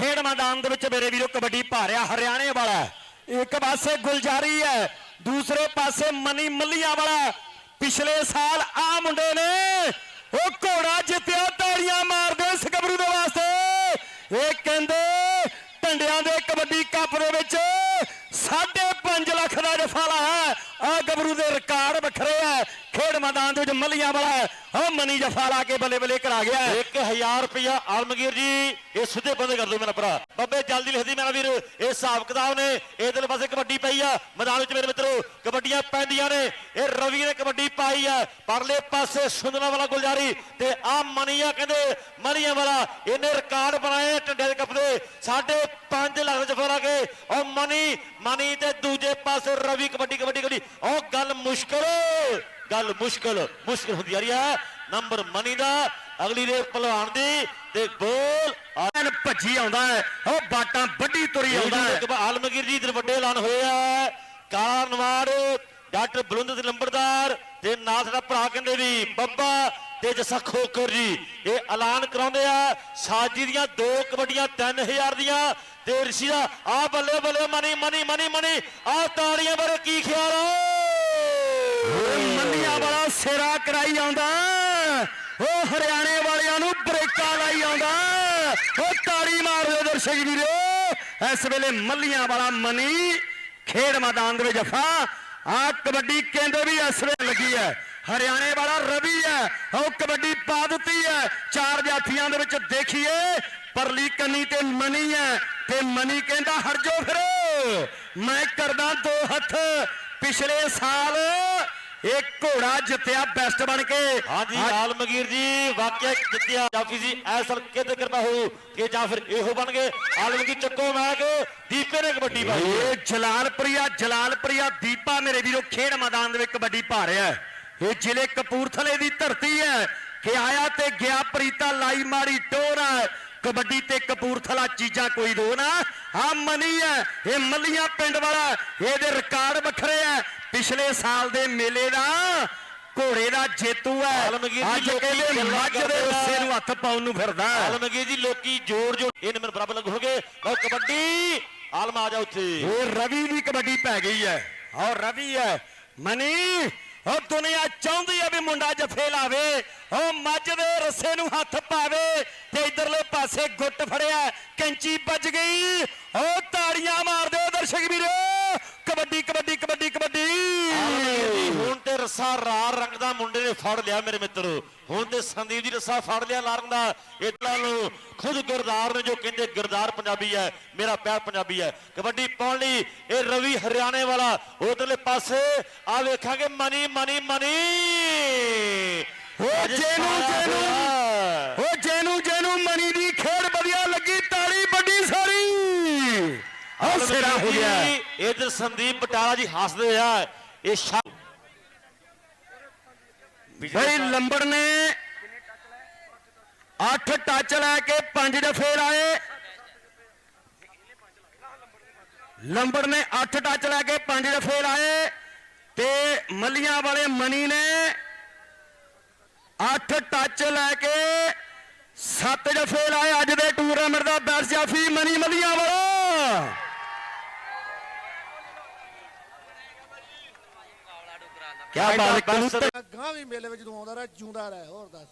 ਖੇਡ ਮੈਦਾਨ ਦੇ ਵਿੱਚ ਮੇਰੇ ਵੀਰੋ ਕਬੱਡੀ ਭਾਰਿਆ ਹਰਿਆਣੇ ਵਾਲਾ ਇੱਕ ਪਾਸੇ ਗੁਲਜਾਰੀ ਹੈ, ਦੂਸਰੇ ਪਾਸੇ ਮਨੀ ਮੱਲੀਆਂ ਵਾਲਾ ਪਿਛਲੇ ਸਾਲ ਆ ਮੁੰਡੇ ਨੇ ਉਹ ਘੋੜਾ ਜਿੱਤਿਆ, ਤਾੜੀਆਂ ਮਾਰਦੇ ਇਸ ਗੱਭਰੂ ਦੇ ਵਾਸਤੇ। ਇਹ ਕਹਿੰਦੇ ਢੰਡਿਆਂ ਦੇ ਕਬੱਡੀ ਕੱਪ ਦੇ ਵਿੱਚ 5.5 ਲੱਖ ਦਾ ਜਫਾ ਲਾਇਆ ਆ ਗੱਭਰੂ ਦੇ ਰਿਕਾਰਡ ਵੱਖਰੇ ਆ। ਖੇਡ ਮੈਦਾਨ ਦੇ ਵਿੱਚ ਮੱਲੀਆਂ ਵਾਲਾ ਉਹ ਮਨੀ ਜਫਾ ਲਾ ਕੇ ਬੱਲੇ ਬੱਲੇ ਕਰਾ ਗਿਆ 1000 ਰੁਪਇਆ, ਆਲਮਗੀਰ ਜੀ, ਇਹ ਸਿੱਧੇ ਬੰਦੇ ਕਰ ਦਿਓ ਮੇਰਾ ਭਰਾ। ਬੱਬੇ, ਜਲਦੀ ਲਿਖਦੀ ਮੇਰਾ ਵੀਰ। ਇਹ ਹਿਸਾਬ ਕਿਤਾਬ ਨੇ ਇਧਰਲੇ ਪਾਸੇ ਕਬੱਡੀ ਪਈ ਆ। ਮੈਦਾਨ ਵਿੱਚ ਮੇਰੇ ਮਿੱਤਰੋ, ਕਬੱਡੀਆਂ ਪੈਂਦੀਆਂ ਨੇ। ਇਹ ਰਵੀ ਨੇ ਕਬੱਡੀ ਪਾਈ ਆ। ਪਰਲੇ ਪਾਸੇ ਸੁੰਦਰਾ ਵਾਲਾ ਗੁਲਜਾਰੀ ਤੇ ਆ ਮਨੀਆ ਕਹਿੰਦੇ, ਮਨੀਆ ਵਾਲਾ। ਇਹਨੇ ਰਿਕਾਰਡ ਬਣਾਏ ਟੰਡੇ ਦੇ ਕੱਪ ਦੇ। ਸਾਢੇ 5 ਲੱਖ ਚ ਫਰਾ ਕੇ ਉਹ ਮਨੀ ਮਨੀ ਤੇ ਦੂਜੇ ਪਾਸੇ ਰਵੀ ਕਬੱਡੀ ਕਬੱਡੀ ਕਬੱਡੀ ਉਹ ਗੱਲ ਮੁਸ਼ਕਲ, ਗੱਲ ਮੁਸ਼ਕਲ ਮੁਸ਼ਕਲ ਹੁੰਦੀ ਆ ਰਹੀ ਹੈ। ਨੰਬਰ ਮਨੀ ਦਾ, ਅਗਲੀ ਦੇ ਪਹਿਲਵਾਨ ਦੀ, ਤੇ ਗੋਲ ਐਨ ਭੱਜੀ ਆਉਂਦਾ ਹੈ। ਉਹ ਬਾਟਾਂ ਵੱਡੀ ਤੁਰੀ ਆਉਂਦਾ ਹੈ। ਆਲਮਗੀਰ ਜੀ ਦੇ ਵੱਡੇ ਐਲਾਨ ਹੋਏ ਆ। ਕਾਲਾ ਡਾਕਟਰ ਬਲੁੰਦ ਦੇ ਨੰਬਰਦਾਰ ਤੇ ਨਾਲ ਸਾਡਾ ਭਰਾ ਕਹਿੰਦੇ ਵੀ, ਬੱਬਾ ਤੇ ਜੱਸਾ ਖੋਕਰ ਜੀ, ਇਹ ਐਲਾਨ ਕਰਾਉਂਦੇ ਆ। ਸਾਜੀ ਦੀਆਂ ਦੋ ਕਬੱਡੀਆਂ 3000 ਦੀਆਂ ਤੇ ਰਿਸ਼ੀ ਦਾ ਆ ਬੱਲੇ ਬੱਲੇ ਮਨੀ ਮਨੀ ਮਨੀ ਮਨੀ ਆ ਤਾੜੀਆਂ ਬਾਰੇ ਕੀ ਖਿਆਲ ਆ? ਮੰਡੀਆਂ ਵਾਲਾ ਸੇਰਾ ਕਰਾਈ ਆਉਂਦਾ ਉਹ ਹਰਿਆਣੇ ਵਾਲਿਆਂ ਨੂੰ ਬ੍ਰੇਕਾਂ ਲਾਈ ਆਉਂਦਾ ਉਹ ਤਾੜੀ ਮਾਰਦੇ ਦਰਸ਼ਕ ਵੀਰੋ। ਇਸ ਵੇਲੇ ਮੱਲੀਆਂ ਵਾਲਾ ਮਨੀ ਖੇਡ ਮੈਦਾਨ ਦੇ ਵਿੱਚ ਜਫਾ ਆ ਕਬੱਡੀ ਕਹਿੰਦੇ ਵੀ ਇਸ ਵੇਲੇ ਲੱਗੀ ਹੈ। ਹਰਿਆਣੇ ਵਾਲਾ ਰਵੀ ਹੈ। ਉਹ ਕਬੱਡੀ ਪਾ ਦਿੱਤੀ ਹੈ। ਚਾਰ ਜਾਫੀਆਂ ਦੇ ਵਿੱਚ ਦੇਖੀਏ। ਪਰਲੀ ਕੰਨੀ ਤੇ ਮਨੀ ਹੈ। ਤੇ ਮਨੀ ਕਹਿੰਦਾ, ਹਟ ਜਾਓ ਫਿਰ। ਮੈਂ ਕਰਦਾ ਦੋ ਹੱਥ। ਪਿਛਲੇ ਸਾਲ ਇਹ ਘੋੜਾ ਜਿੱਤਿਆ ਬੈਸਟ ਬਣ ਕੇ। ਹਾਂਜੀ ਆਲਮਗੀਰ ਜੀ ਵਾਕਿਆ ਜਿੱਤਿਆ। ਜਾਫੀ ਜੀ ਐਸਲ ਕਿਤੇ ਕਿਰਪਾ ਹੋ ਕਿ ਜਾਂ ਫਿਰ ਇਹੋ ਬਣ ਗਏ? ਆਲਮਗੀਰ ਚੱਕੋ ਮੈਕ। ਦੀਪੇ ਨੇ ਕਬੱਡੀ ਪਾਈ ਇਹ ਜਲਾਲਪੁਰੀਆ ਜਲਾਲਪੁਰੀਆ ਦੀਪਾ ਮੇਰੇ ਵੀਰੋ ਖੇਡ ਮੈਦਾਨ ਦੇ ਵਿੱਚ ਕਬੱਡੀ ਪਾ ਰਿਹਾ ਹੈ। ਇਹ ਜ਼ਿਲ੍ਹੇ ਕਪੂਰਥਲੇ ਦੀ ਧਰਤੀ ਹੈ। ਕਿ ਆਇਆ ਤੇ ਗਿਆ ਪ੍ਰੀਤਾ ਲਾਈ ਮਾਰੀ ਟੋਰ ਹੈ। ਕਬੱਡੀ ਤੇ ਕਪੂਰਥਲਾ ਚੀਜ਼ਾਂ ਕੋਈ ਦੋ ਨਾ। ਆ ਮਨੀ ਹੈ ਇਹ ਮੱਲੀਆਂ ਪਿੰਡ ਵਾਲਾ ਇਹਦੇ ਰਿਕਾਰਡ ਵੱਖਰੇ ਹੈ ਪਿਛਲੇ ਸਾਲ ਦੇ ਮੇਲੇ ਦਾ ਘੋੜੇ ਦਾ ਜੇਤੂ ਹੈ। ਅੱਜ ਕਹਿੰਦੇ ਮੱਝ ਦੇ। ਰੱਸੇ ਨੂੰ ਹੱਥ ਪਾਉਣ ਨੂੰ ਫਿਰਦਾ। ਹੈ ਆਲਮਗੀਰ ਜੀ ਲੋਕੀ ਜੋਰ ਜੋਰ ਇਹਨੇ ਮੈਨੂੰ ਬਰਾਬਰ ਲੱਗੂ ਹੋਗੇ ਲਓ ਕਬੱਡੀ ਆਲਮ ਆ ਜਾ ਉੱਥੇ। ਉਹ ਰਵੀ ਦੀ ਕਬੱਡੀ ਪੈ ਗਈ ਹੈ। ਔਰ ਰਵੀ ਹੈ। ਮਨੀ ਉਹ ਦੁਨੀਆ ਚਾਹੁੰਦੀ ਹੈ ਵੀ ਮੁੰਡਾ ਜਫੇ ਲਾਵੇ। ਉਹ ਮੱਝ ਦੇ ਰੱਸੇ ਨੂੰ ਹੱਥ ਪਾਵੇ ਤੇ ਇਧਰਲੇ ਪਾਸੇ ਗੁੱਟ ਫੜਿਆ ਕੈਂਚੀ ਵੱਜ ਗਈ। ਉਹ ਤਾੜੀਆਂ ਮਾਰਦੇ ਹੋ ਦਰਸ਼ਕ ਵੀਰੋ। ਕਬੱਡੀ ਕਬੱਡੀ ਕਬੱਡੀ ਕਬੱਡੀ। ਹੁਣ ਤੇ ਰੱਸਾ ਰਾਰ ਰੰਗ ਦਾ ਮੁੰਡੇ ਨੇ ਫੜ ਲਿਆ ਮੇਰੇ ਮਿੱਤਰੋ। ਹੁਣ ਤੇ ਸੰਦੀਪ ਜੀ ਰੱਸਾ ਫੜ ਲਿਆ ਲਾਲ ਰੰਗ ਦਾ। ਇਤਨਾ ਨੂੰ ਖੁਦ ਗੁਰਦਾਰ ਨੇ ਜੋ ਕਹਿੰਦੇ ਗੁਰਦਾਰ ਪੰਜਾਬੀ ਹੈ ਮੇਰਾ ਪਿਆਰ ਪੰਜਾਬੀ ਹੈ। ਕਬੱਡੀ ਪਾਉਣ ਲਈ ਇਹ ਰਵੀ ਹਰਿਆਣੇ ਵਾਲਾ ਉਧਰਲੇ ਪਾਸੇ। ਆ ਵੇਖਾਂਗੇ ਮਨੀ ਮਨੀ ਮਨੀ। ਅੱਜ ਜੇਨੂੰ ਜੇਨੂੰ ਹੋਇਆ। ਉਹ ਜੇਨੂੰ ਜੇਨੂੰ ਮਨੀ ਦੀ ਖੇਡ ਵਧੀਆ ਲੱਗੀ ਤਾੜੀ ਵੱਡੀ ਸਾਰੀ ਹੋ ਗਿਆ? ਇਧਰ ਸੰਦੀਪ ਬਟਾਲਾ ਜੀ ਹੱਸਦੇ ਆ ਇਹ ਸ਼ਾ ਬਈ ਲੰਬੜ ਨੇ 8 ਟੱਚ ਲੈ ਕੇ 5 ਦਫੇ ਲਾਏ। ਲੰਬੜ ਨੇ 8 ਟੱਚ ਲੈ ਕੇ 5 ਦਫੇ ਲਾਏ ਤੇ ਮੱਲੀਆਂ ਵਾਲੇ ਮਨੀ ਨੇ 8 ਟੱਚ ਲੈ ਕੇ 7 ਦਫੇ ਲਾਏ। ਅੱਜ ਦੇ ਟੂਰਨਾਮੈਂਟ ਦਾ ਬੈਸਟ ਜਾਫੀ ਮਨੀ ਮੱਲੀਆਂ ਵਾਲਾ। ਕੀ ਬਾਤ ਕਬੂਤਰ। ਗਾਂ ਵੀ ਮੇਲੇ ਵਿੱਚ ਤੂੰ ਆਉਂਦਾ ਰਹਿ ਜਿਉਂਦਾ ਰਹਿ ਹੋਰ ਦੱਸ।